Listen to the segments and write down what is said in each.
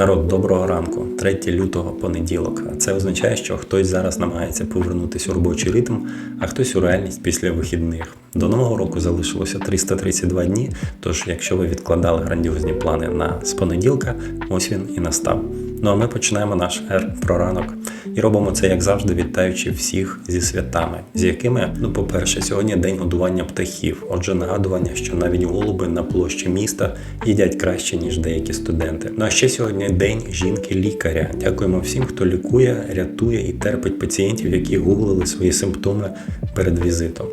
Народ, доброго ранку, 3 лютого понеділок. А Це означає, що хтось зараз намагається повернутися у робочий ритм, а хтось у реальність після вихідних. До нового року залишилося 332 дні. Тож, якщо ви відкладали грандіозні плани на з понеділка, ось він і настав. Ну а ми починаємо наш ер про ранок і робимо це як завжди, вітаючи всіх зі святами, з якими, ну, по-перше, сьогодні день годування птахів. Отже, нагадування, що навіть голуби на площі міста їдять краще ніж деякі студенти. Ну а ще сьогодні день жінки-лікаря. Дякуємо всім, хто лікує, рятує і терпить пацієнтів, які гуглили свої симптоми перед візитом.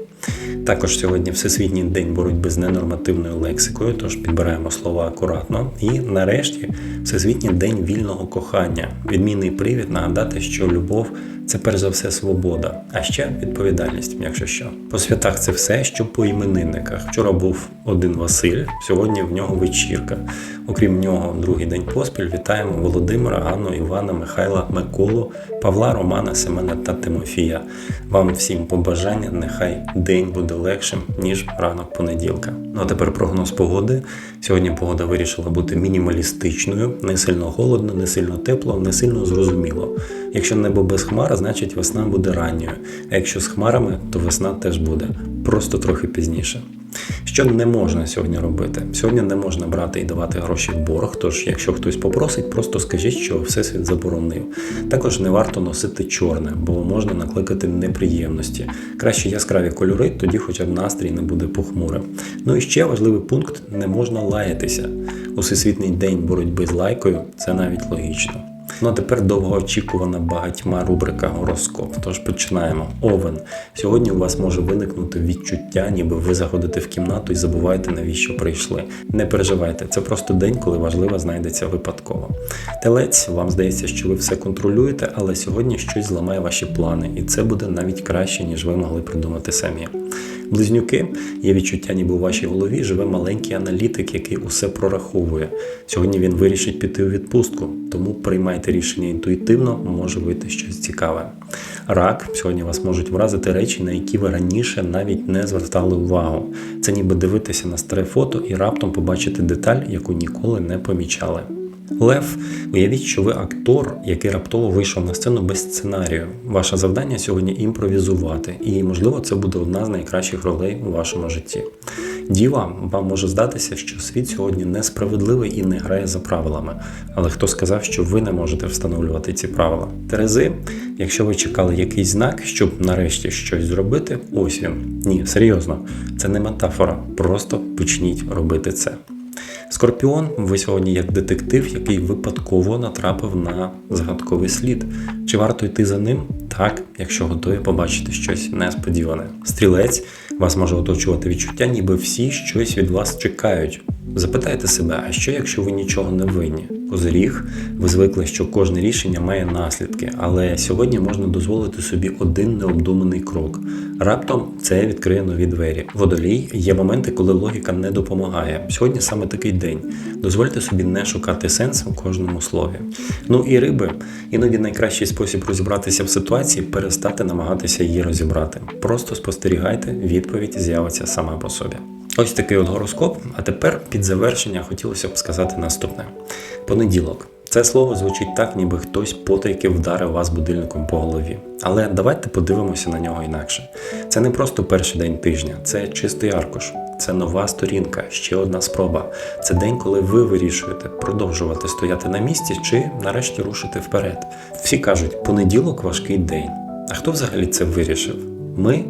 Також сьогодні Всесвітній день боротьби з ненормативною лексикою, тож підбираємо слова акуратно. І нарешті Всесвітній день вільного кохання. Відмінний привід нагадати, що любов це перш за все свобода, а ще відповідальність, якщо що. По святах це все, що по іменинниках. Вчора був один Василь, сьогодні в нього вечірка. Окрім нього, другий день поспіль вітаємо Володимира, Анну, Івана, Михайла, Миколу, Павла, Романа, Семена та Тимофія. Вам всім побажання, нехай день буде легшим, ніж ранок понеділка. Ну а тепер прогноз погоди. Сьогодні погода вирішила бути мінімалістичною, не сильно холодно, не сильно тепло, не сильно зрозуміло. Якщо небо без хмар, значить весна буде ранньою. А якщо з хмарами, то весна теж буде, просто трохи пізніше. Що не можна сьогодні робити? Сьогодні не можна брати і давати гроші в борг, тож якщо хтось попросить, просто скажіть, що всесвіт заборонив. Також не варто носити чорне, бо можна накликати неприємності. Краще яскраві кольори, тоді хоча б настрій не буде похмурим. Ну і ще важливий пункт: не можна лаятися. У всесвітній день боротьби з лайкою це навіть логічно. Ну а тепер довгоочікувана багатьма рубрика гороскоп. Тож починаємо. Овен. Сьогодні у вас може виникнути відчуття, ніби ви заходите в кімнату і забуваєте, навіщо прийшли. Не переживайте, це просто день, коли важливе знайдеться випадково. Телець, вам здається, що ви все контролюєте, але сьогодні щось зламає ваші плани, і це буде навіть краще, ніж ви могли придумати самі. Близнюки є відчуття, ніби у вашій голові живе маленький аналітик, який усе прораховує. Сьогодні він вирішить піти у відпустку, тому приймайте рішення інтуїтивно, може вийти щось цікаве. Рак сьогодні вас можуть вразити речі, на які ви раніше навіть не звертали увагу. Це ніби дивитися на старе фото і раптом побачити деталь, яку ніколи не помічали. Лев, уявіть, що ви актор, який раптово вийшов на сцену без сценарію. Ваше завдання сьогодні імпровізувати, і, можливо, це буде одна з найкращих ролей у вашому житті. Діва, вам може здатися, що світ сьогодні несправедливий і не грає за правилами. Але хто сказав, що ви не можете встановлювати ці правила? Терези, якщо ви чекали якийсь знак, щоб нарешті щось зробити, ось він. Ні, серйозно, це не метафора. Просто почніть робити це. Скорпіон, ви сьогодні як детектив, який випадково натрапив на загадковий слід. Чи варто йти за ним? Так, якщо готові побачити щось несподіване. Стрілець вас може оточувати відчуття, ніби всі щось від вас чекають. Запитайте себе, а що якщо ви нічого не винні? Козиріг, ви звикли, що кожне рішення має наслідки, але сьогодні можна дозволити собі один необдуманий крок. Раптом це відкриє нові двері. Водолій є моменти, коли логіка не допомагає. Сьогодні саме такий день. Дозвольте собі не шукати сенс у кожному слові. Ну і риби, іноді найкращий спосіб розібратися в ситуації перестати намагатися її розібрати. Просто спостерігайте, відповідь з'явиться сама по собі. Ось такий от гороскоп. А тепер під завершення хотілося б сказати наступне: понеділок. Це слово звучить так, ніби хтось потайки вдарив вас будильником по голові. Але давайте подивимося на нього інакше. Це не просто перший день тижня, це чистий аркуш, це нова сторінка, ще одна спроба. Це день, коли ви вирішуєте продовжувати стояти на місці чи нарешті рушити вперед. Всі кажуть, понеділок важкий день. А хто взагалі це вирішив? Ми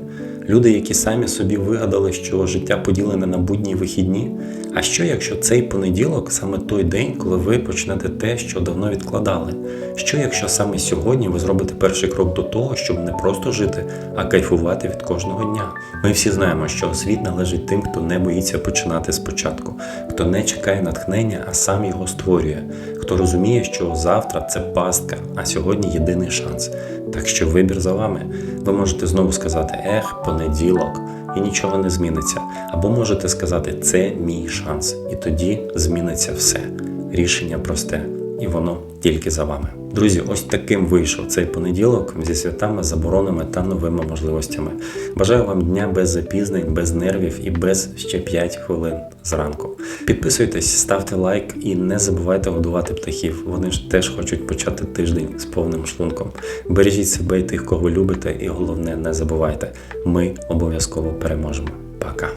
люди, які самі собі вигадали, що життя поділене на будні вихідні. А що, якщо цей понеділок саме той день, коли ви почнете те, що давно відкладали? Що, якщо саме сьогодні ви зробите перший крок до того, щоб не просто жити, а кайфувати від кожного дня? Ми всі знаємо, що світ належить тим, хто не боїться починати спочатку, хто не чекає натхнення, а сам його створює, хто розуміє, що завтра це пастка, а сьогодні єдиний шанс. Так що вибір за вами. Ви можете знову сказати Ех, понеділок, і нічого не зміниться. Або можете сказати Це мій шанс, і тоді зміниться все. Рішення просте. І воно тільки за вами. Друзі, ось таким вийшов цей понеділок зі святами, заборонами та новими можливостями. Бажаю вам дня без запізнень, без нервів і без ще 5 хвилин зранку. Підписуйтесь, ставте лайк і не забувайте годувати птахів. Вони ж теж хочуть почати тиждень з повним шлунком. Бережіть себе і тих, кого любите, і головне, не забувайте, ми обов'язково переможемо. Пока.